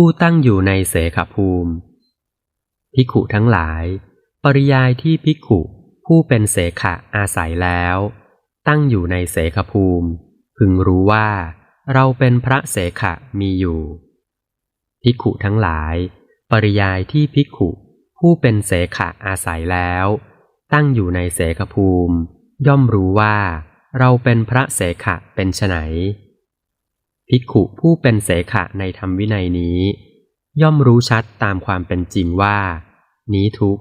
ผู้ตั้งอยู่ในเสขภูมิ ภิกขุทั้งหลาย ปริยายที่ภิกขุผู้เป็นเสขะอาศัยแล้ว ตั้งอยู่ในเสขภูมิ พึงรู้ว่าเราเป็นพระเสขะมีอยู่ ภิกขุทั้งหลาย ปริยายที่ภิกขุผู้เป็นเสขะอาศัยแล้ว ตั้งอยู่ในเสขภูมิ ย่อมรู้ว่าเราเป็นพระเสขะเป็นไฉน ภิกขุผู้เป็นเสขะในธรรมวินัยนี้ ย่อมรู้ชัดตามความเป็นจริงว่า นี้ทุก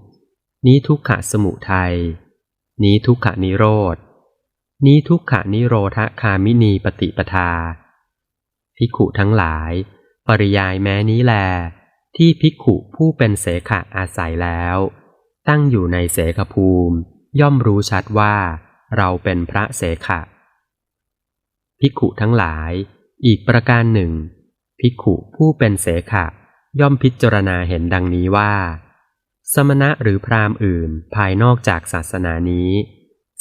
นี้ทุกขะสมุทัยนี้ทุกขะนิโรธนี้ทุกขะนิโรธคามินีปฏิปทา ภิกขุทั้งหลาย ปริยายแม้นี้แล ที่ภิกขุผู้เป็นเสขะอาศัยแล้ว ตั้งอยู่ในเสขภูมิ ย่อมรู้ชัดว่า เราเป็นพระเสขะภิกขุทั้งหลาย อีกประการหนึ่ง ภิกขุผู้เป็นเสขะ ย่อมพิจารณาเห็นดังนี้ว่า สมณะหรือพราหมณ์อื่นภายนอกจากศาสนานี้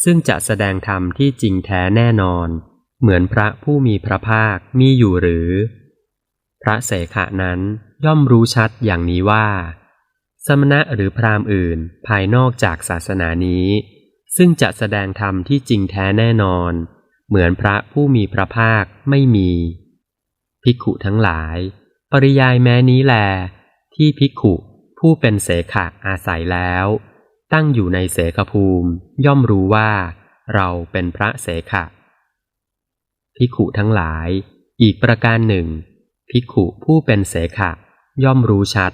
ซึ่งจะแสดงธรรมที่จริงแท้แน่นอน เหมือนพระผู้มีพระภาคมีอยู่หรือ พระเสขะนั้นย่อมรู้ชัดอย่างนี้ว่า สมณะหรือพราหมณ์อื่นภายนอกจากศาสนานี้ ซึ่งจะแสดงธรรมที่จริงแท้แน่นอน เหมือนพระผู้มีพระภาคไม่มี ภิกขุทั้งหลาย ปริยายแม้นี้แล ที่ภิกขุผู้เป็นเสขะอาศัยแล้ว ตั้งอยู่ในเสขภูมิย่อมรู้ว่า เราเป็นพระเสขะภิกขุทั้งหลาย อีกประการหนึ่ง ภิกขุผู้เป็นเสขะ ย่อมรู้ชัด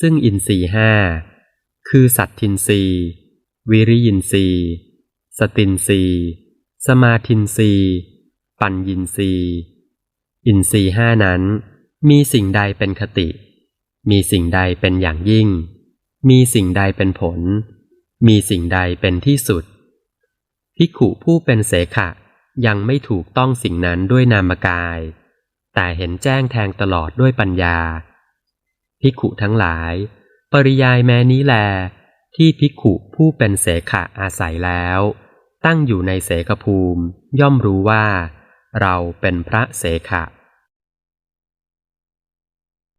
ซึ่งอินทรีห้าคือสัตทินรีวิริยินรีสตินรี สมาทินรีปัญญินรีอินทรีห้านั้น มีสิ่งใดเป็นคติ มีสิ่งใดเป็นอย่างยิ่ง มีสิ่งใดเป็นผล มีสิ่งใดเป็นที่สุดพิขุผู้เป็นเสขะยังไม่ถูกต้องสิ่งนั้นด้วยนามกาย แต่เห็นแจ้งแทงตลอดด้วยปัญญาพิขุทั้งหลาย ปริยายแม้นี้แล ที่พิขุผู้เป็นเสขะอาศัยแล้ว ตั้งอยู่ในเสขภูมิ ย่อมรู้ว่า เราเป็นพระเสขะ